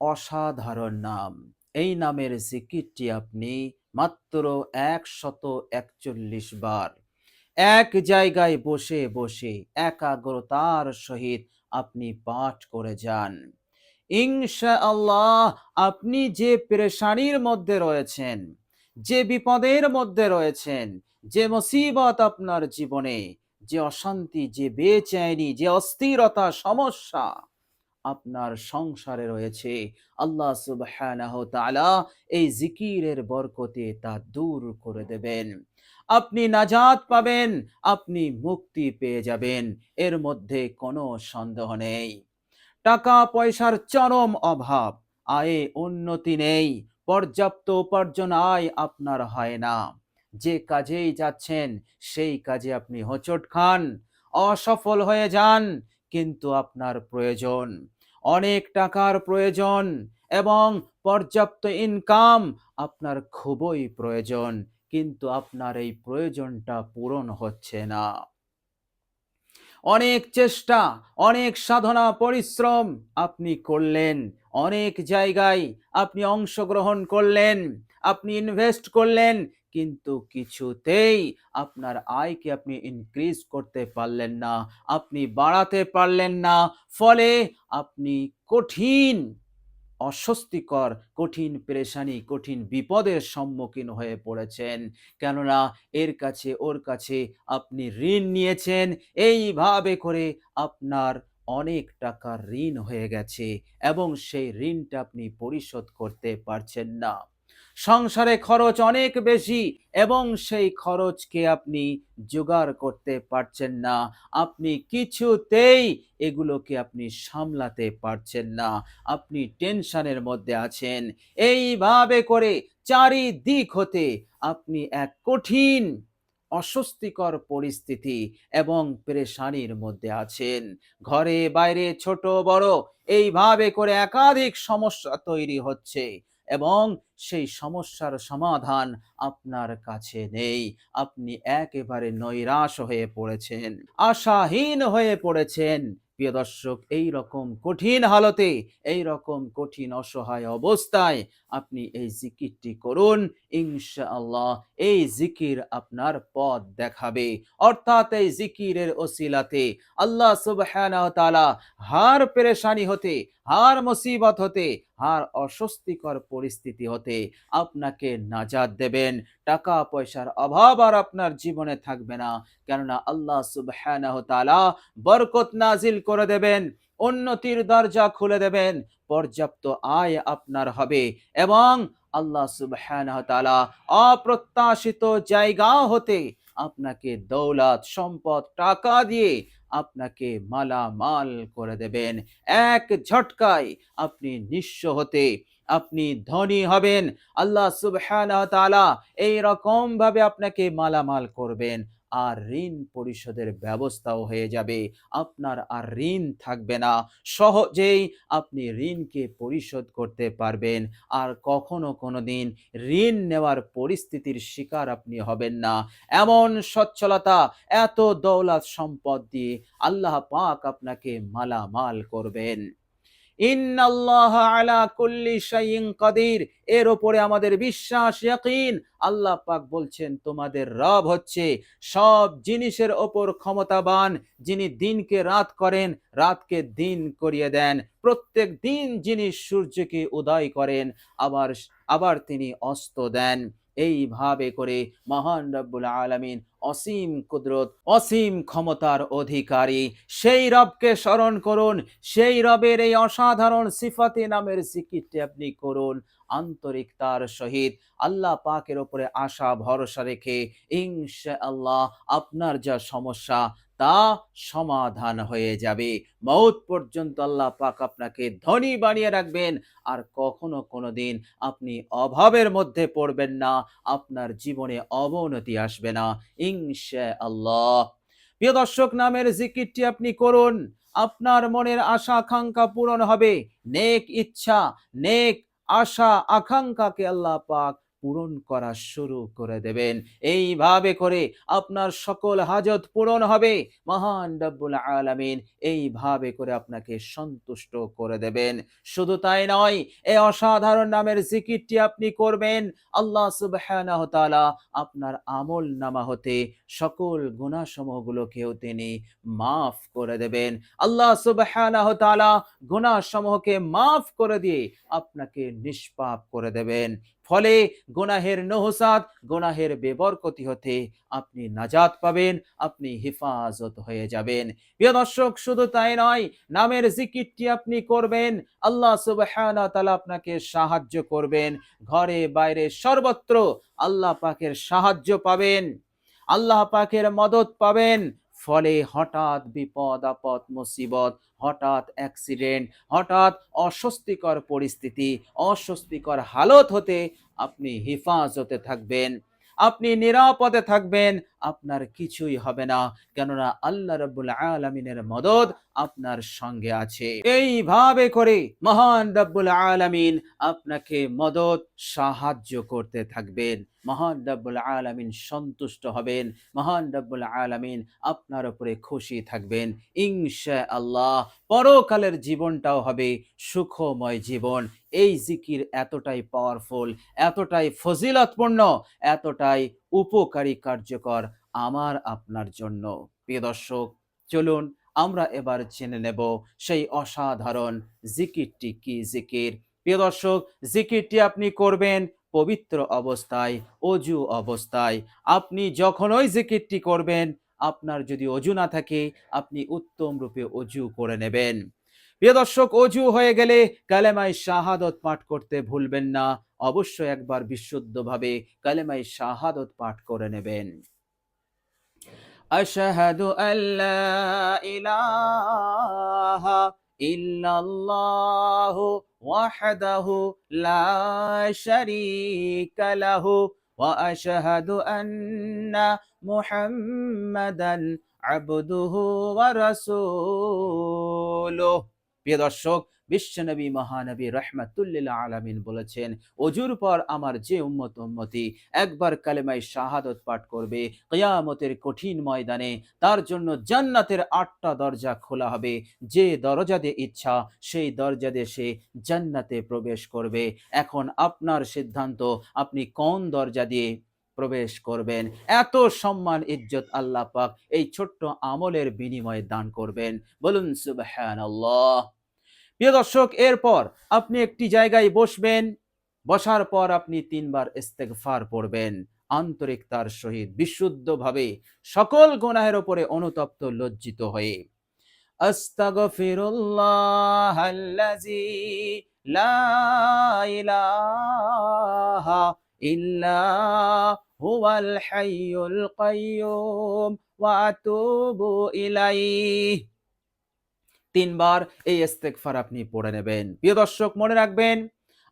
অসাধারণ নাম। এই নামের জিকিরটি আপনি মাত্র একশত একচল্লিশ বার। এক জায়গায় বসে বসে একাগ্রতার সহিত আপনি পাঠ করে যান। ইনশা আল্লাহ আপনি যে পেরেশানির মধ্যে রয়েছেন, যে বিপদের মধ্যে রয়েছেন, যে মুসিবত আপনার জীবনে, যে অশান্তি, যে বেচैनी যে অস্থিরতা, সমস্যা আপনার সংসারে রয়েছে। আল্লাহ তাআলা এই জিকিরের বরকতে তা দূর করে দেবেন। আপনি নাজাত পাবেন, আপনি মুক্তি পেয়ে যাবেন, এর মধ্যে কোনো সন্দেহ নেই। টাকা পয়সার চরম অভাব, আয়ে উন্নতি নেই, পর্যাপ্ত উপার্জন আয় আপনার হয় না। যে কাজেই যাচ্ছেন, সেই কাজে আপনি হোঁচট খান, অসফল হয়ে যান, কিন্তু আপনার প্রয়োজন। অনেক টাকার প্রয়োজন এবং পর্যাপ্ত ইনকাম আপনার খুবই প্রয়োজন, কিন্তু আপনার এই প্রয়োজনটা পূরণ হচ্ছে না। অনেক চেষ্টা, অনেক সাধনা, পরিশ্রম আপনি করলেন, অনেক জায়গায় আপনি অংশগ্রহণ করলেন, আপনি ইনভেস্ট করলেন কিন্তু কিছুতেই আপনার আয়কে আপনি ইনক্রিজ করতে পারলেন না, আপনি বাড়াতে পারলেন না। ফলে আপনি কঠিন, অস্বস্তিকর, কঠিন পেরেশানি, কঠিন বিপদের সম্মুখীন হয়ে পড়েছেন। কেননা এর কাছে, ওর কাছে আপনি ঋণ নিয়েছেন। এইভাবে করে আপনার অনেক টাকার ঋণ হয়ে গেছে এবং সেই ঋণটা আপনি পরিশোধ করতে পারছেন না। সংসারে খরচ অনেক বেশি এবং সেই খরচকে আপনি জোগাড় করতে পারছেন না। আপনি কিছুতেই এগুলোকে আপনি সামলাতে পারছেন না। আপনি টেনশনের মধ্যে আছেন। এইভাবে করে চারিদিক হতে আপনি এক কঠিন, অস্বস্তিকর পরিস্থিতি এবং পেরেশানির মধ্যে আছেন। ঘরে বাইরে ছোট বড়, এইভাবে করে একাধিক সমস্যা তৈরি হচ্ছে এবং সেই সমস্যার সমাধান আপনার কাছে নেই। আপনি একেবারে নৈরাশ হয়ে পড়েছেন, আশাহীন হয়ে পড়েছেন। প্রিয় দর্শক এই রকম কঠিন হালতে এই রকম কঠিন অসহায় অবস্থায় আপনি এই জিকিরটি করুন, ইনশাআল্লাহ এই জিকির আপনার পথ দেখাবে। অর্থাৎ এই জিকিরের ওসিলাতে আল্লাহ তাআলা হার পেরেশানি হতে, হার মুসিবত হতে, হার অস্বস্তিকর পরিস্থিতি হতে আপনাকে নাজাদ দেবেন। টাকা পয়সার অভাব আর আপনার জীবনে থাকবে না। কেননা আল্লাহ তাআলা বরকত নাজিল করে দেবেন, উন্নতির দরজা খুলে দেবেন, পর্যাপ্ত আয় আপনার হবে এবং আল্লাহ তাআলা অপ্রত্যাশিত জায়গা হতে আপনাকে দৌলত, সম্পদ, টাকা দিয়ে আপনাকে মালামাল করে দেবেন। এক ঝটকায় আপনি নিঃস্ব হতে আপনি ধনী হবেন। আল্লাহ সুবহানাহু তাআলা এই রকম ভাবে আপনাকে মালামাল করবেন আর ঋণ পরিশোধের ব্যবস্থাও হয়ে যাবে। আপনার আর ঋণ থাকবে না। সহজেই আপনি ঋণকে পরিশোধ করতে পারবেন। আর কখনো কোনো দিন ঋণ নেওয়ার পরিস্থিতির শিকার আপনি হবেন না। এমন সচ্ছলতা, এত দৌলত সম্পদ দিয়ে আল্লাহ পাক আপনাকে মালামাল করবেন। আলা কুল্লি শাইইন কাদির। এর ওপরে আমাদের বিশ্বাস, ইয়াকিন। আল্লাহ পাক বলছেন, তোমাদের রব হচ্ছে সব জিনিসের ওপর ক্ষমতাবান, যিনি দিনকে রাত করেন, রাতকে দিন করিয়ে দেন। প্রত্যেক দিন যিনি সূর্যকে উদয় করেন, আবার আবার তিনি অস্ত দেন। এইভাবে করে মহান রব্বুল আলমিন অসীম কুদরত, অসীম ক্ষমতার অধিকারী, সেই রবকে স্মরণ করুন, সেই রবের এই অসাধারণ সিফাতে নামের জিকিরটি আপনি করুন আন্তরিকতার সহিত আল্লাহ পাকের ওপরে আশা, ভরসা রেখে ইনশা আল্লাহ আপনার যা সমস্যা তা সমাধান হয়ে যাবে। মৌত পর্যন্ত আল্লাহ পাক আপনাকে ধনী বানিয়ে রাখবেন। আর কখনো কোনো দিন আপনি অভাবের মধ্যে পড়বেন না। আপনার জীবনে অবনতি আসবে না ইনশা আল্লাহ প্রিয় দর্শক, নামের জিকিরটি আপনি করুন। আপনার মনের আশা, আকাঙ্ক্ষা পূরণ হবে। নেক ইচ্ছা, নেক আশা, আকাঙ্ক্ষাকে আল্লাহ পাক পূরণ করা শুরু করে দেবেন। এইভাবে করে আপনার সকল হাজত পূরণ হবে। মহান রব্বুল আলামিন এইভাবে করে আপনাকে সন্তুষ্ট করে দেবেন। শুধু তাই নয় এই অসাধারণ নামের জিকিরটি আপনি করবেন। আল্লাহ সুবহানাহু তাআলা আপনার আমল নামা হতে সকল গুণাসমূহগুলোকেও তিনি মাফ করে দেবেন। আল্লাহ সুবহানাহু তাআলা গুণাসমূহকে মাফ করে দিয়ে আপনাকে নিষ্পাপ করে দেবেন। ফলে গুনাহের নহসাত, গুনাহের বেবরকতি হতে আপনি নাজাত পাবেন, আপনি হেফাজত হয়ে যাবেন। প্রিয় দর্শক, শুধু তাই নয়, নামের জিকিরটি আপনি করবেন, আল্লাহ সুবহানাহু তাআলা আপনাকে সাহায্য করবেন। ঘরে বাইরে সর্বত্র আল্লাহ পাকের সাহায্য পাবেন, আল্লাহ পাকের মদত পাবেন ফলে হঠাৎ বিপদ, আপদ, মুসিবত, হঠাৎ অ্যাক্সিডেন্ট হঠাৎ অস্বস্তিকর পরিস্থিতি, অস্বস্তিকর হালত হতে আপনি হেফাজতে থাকবেন। আপনি নিরাপদে থাকবেন। আপনার কিছুই হবে না। কেননা আল্লাহ রব্বুল আলমিনের মদত আপনার সঙ্গে আছে। এইভাবে করে মহান রব্বুল আলামিন আপনাকে মদত সাহায্য করতে থাকবেন। মহান রব্বুল আলামিন সন্তুষ্ট হবেন। মহান রব্বুল আলামিন আপনার উপরে খুশি থাকবেন। ইনশা আল্লাহ পরকালের জীবনটাও হবে সুখময় জীবন। এই জিকির এতটাই পাওয়ারফুল এতটাই ফজিলতপূর্ণ, এতটাই উপকারী কার্যকর আমার আপনার জন্য। প্রিয় দর্শক, চলুন আমরা এবার জেনে নেব সেই অসাধারণ জিকিরটি কি জিকির। প্রিয় দর্শক, জিকিরটি আপনি করবেন পবিত্র অবস্থায়, অজু অবস্থায়। আপনি যখন ওই জিকিরটি করবেন, আপনার যদি অজু না থাকে, আপনি উত্তম রূপে অজু করে নেবেন। প্রিয় দর্শক, অজু হয়ে গেলে কালেমাই শাহাদত পাঠ করতে ভুলবেন না। অবশ্যই একবার বিশুদ্ধভাবে কালেমাই শাহাদত পাঠ করে নেবেন। أشهد أن ইলাহা إله إلا الله وحده لا شريك له وأشهد প্রিয় দর্শক, বিশ্বনবী মহানবী রহমাতুল্লিল আলামিন বলেছেন, অজুর পর আমার যে উম্মত উম্মতি একবার কালেমায় শাহাদত পাঠ করবে, কিয়ামতের কঠিন ময়দানে তার জন্য জান্নাতের আটটা দরজা খোলা হবে। যে দরজা দিয়ে ইচ্ছা, সেই দরজা দিয়ে সে জান্নাতে প্রবেশ করবে। এখন আপনার সিদ্ধান্ত, আপনি কোন দরজা দিয়ে প্রবেশ করবেন? এত সম্মান, ইজ্জত আল্লাহ পাক এই ছোট্ট আমলের বিনিময়ে দান করবেন। বলুন সুবহানাল্লাহ। প্রিয় দর্শক, এরপর আপনি একটি জায়গায় বসবেন, বসার পর আপনি তিনবার ইস্তেগফার পড়বেন। আন্তরিকতার সহিত বিশুদ্ধভাবে সকল গুনাহের ওপরে অনুতপ্ত লজ্জিত হয়ে। আস্তাগফিরুল্লাহ আল্লাযী লা ইলাহা ইল্লা হুয়াল হাইয়ুল কাইয়্যুম ওয়া আতুবু ইলাইহি। তিনবার এই ইস্তেগফার আপনি পড়ে নেবেন। প্রিয় দর্শক, মনে রাখবেন,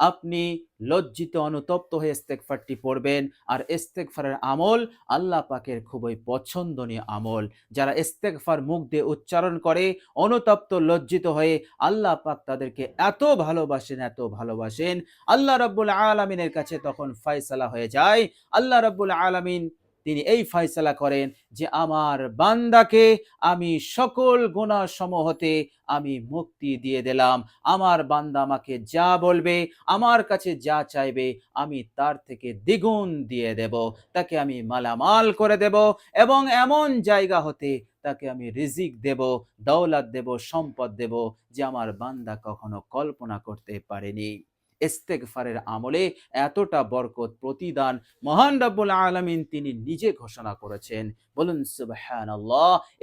আপনি লজ্জিত, অনুতপ্ত হয়ে ইস্তেগফারটি পড়বেন আর ইস্তেগফারের আমল আল্লাহ পাকের খুবই পছন্দনীয় আমল। যারা ইস্তেগফার মুখ দিয়ে উচ্চারণ করে, অনুতপ্ত, লজ্জিত হয়ে আল্লাহ পাক তাদেরকে এত ভালোবাসেন এত ভালোবাসেন, আল্লাহ রাব্বুল আলামিনের কাছে তখন ফয়সালা হয়ে যায়। আল্লাহ রাব্বুল আলামিন তিনি এই ফয়সালা করেন যে আমার বান্দাকে আমি সকল গুণা হতে আমি মুক্তি দিয়ে দিলাম। আমার বান্দা আমাকে যা বলবে, আমার কাছে যা চাইবে, আমি তার থেকে দ্বিগুণ দিয়ে দেব। তাকে আমি মালামাল করে দেব এবং এমন জায়গা হতে তাকে আমি রিজিক দেব, দৌলত দেব, সম্পদ দেব যে আমার বান্দা কখনো কল্পনা করতে পারেনি। ইস্তেগফারের আমলে এতটা বরকত, প্রতিদান মহান রব্বুল আলমিন তিনি নিজে ঘোষণা করেছেন। বলুন সুবাহ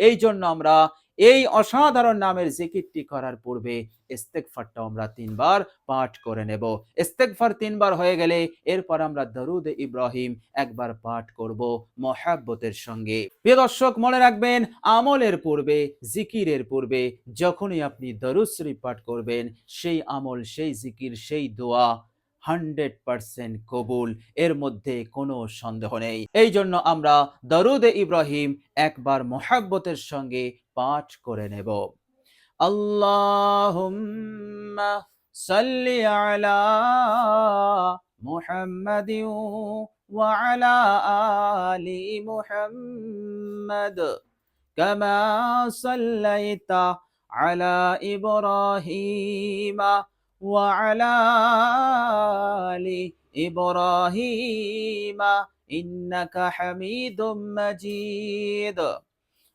এই জন্য আমরা এই অসাধারণ নামের জিকিরটি করার পূর্বে ইস্তেকফারটা আমরা তিনবার পাঠ করে নেব। ইস্তেকফার তিনবার হয়ে গেলে এরপর আমরা দরুদ ইব্রাহিম একবার পাঠ করব মহাব্বতের সঙ্গে। প্রিয় দর্শক, মনে রাখবেন, আমলের পূর্বে, জিকিরের পূর্বে যখনই আপনি দরুদ শরীফ পাঠ করবেন, সেই আমল, সেই জিকির, সেই দোয়া হান্ড্রেড পার্সেন্ট কবুল, এর মধ্যে কোনো সন্দেহ নেই। এই জন্য আমরা দরুদ ইব্রাহিম একবার মহাব্বতের সঙ্গে পাঠ করে নেব আল্লাহুম্মা সাল্লি আলা محمد وعلى آل محمد كما صليت على إبراهيم وعلى آل إبراهيم إنك حميد مجيد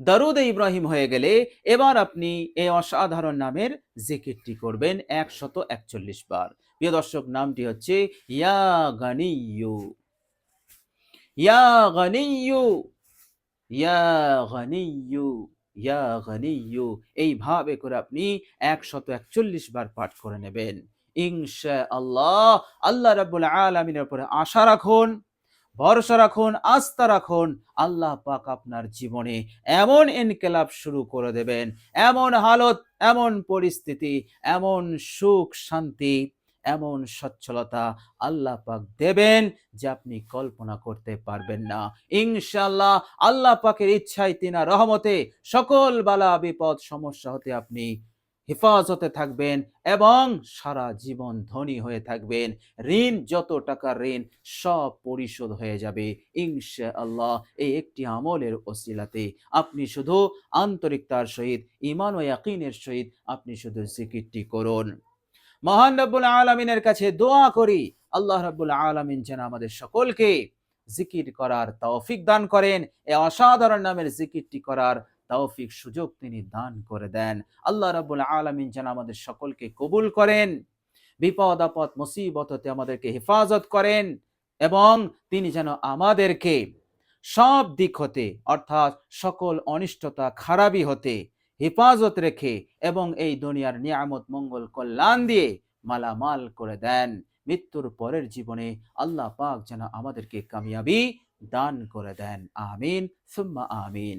দরুদ ইব্রাহিম হয়ে গেলে এবার আপনি এই অসাধারণ নামের জিকিরটি করবেন একশত একচল্লিশ বার। প্রিয় দর্শক, নামটি হচ্ছে ইয়া গানিয়ু ইয়া গানিয়ু ইয়া গানিয়ু ইয়া গানিয়ু এইভাবে করে আপনি একশত একচল্লিশ বার পাঠ করে নেবেন। ইনশা আল্লাহ আল্লাহ রাব্বুল আলামিনের উপরে আশা রাখুন। ভরসা রাখুন, আস্থা রাখুন, আল্লাহ পাক আপনার জীবনে এমন ইনকেলাব শুরু করে দেবেন। এমন হালত, এমন পরিস্থিতি, এমন সুখ শান্তি, এমন সচ্ছলতা আল্লাহ পাক দেবেন যে আপনি কল্পনা করতে পারবেন না। ইনশাআল্লাহ আল্লাহ পাকের ইচ্ছায় তিনা রহমতে সকল বালা বিপদ সমস্যা হতে আপনি হেফাজতে থাকবেন এবং সারা জীবন ধনী হয়ে থাকবেন। ঋণ, যত টাকার ঋণ, সব পরিশোধ হয়ে যাবে। ইনশা আল্লাহ এই একটি আমলের ওসিলাতে আপনি শুধু আন্তরিকতার সহিত ইমান ও ইয়াকিনের সহিত আপনি শুধু জিকিরটি করুন। মহান রব্বুল আলমিনের কাছে দোয়া করি। আল্লাহ রব্বুল আলমিন যেন আমাদের সকলকে জিকির করার তৌফিক দান করেন। এই অসাধারণ নামের জিকিরটি করার তৌফিক সুযোগ তিনি দান করে দেন। আল্লাহ রাব্বুল আলামিন যেন আমাদের সকলকে কবুল করেন, বিপদ, আপদ, মুসিবত হতে আমাদেরকে হেফাজত করেন এবং তিনি যেন আমাদেরকে সব দিক হতে, অর্থাৎ সকল অনিষ্টতা, খারাপি হতে হেফাজত রেখে এবং এই দুনিয়ার নিয়ামত, মঙ্গল, কল্যাণ দিয়ে মালামাল করে দেন। মৃত্যুর পরের জীবনে আল্লাহ পাক যেন আমাদেরকে কামিয়াবি দান করে দেন। আমিন, সুম্মা আমিন।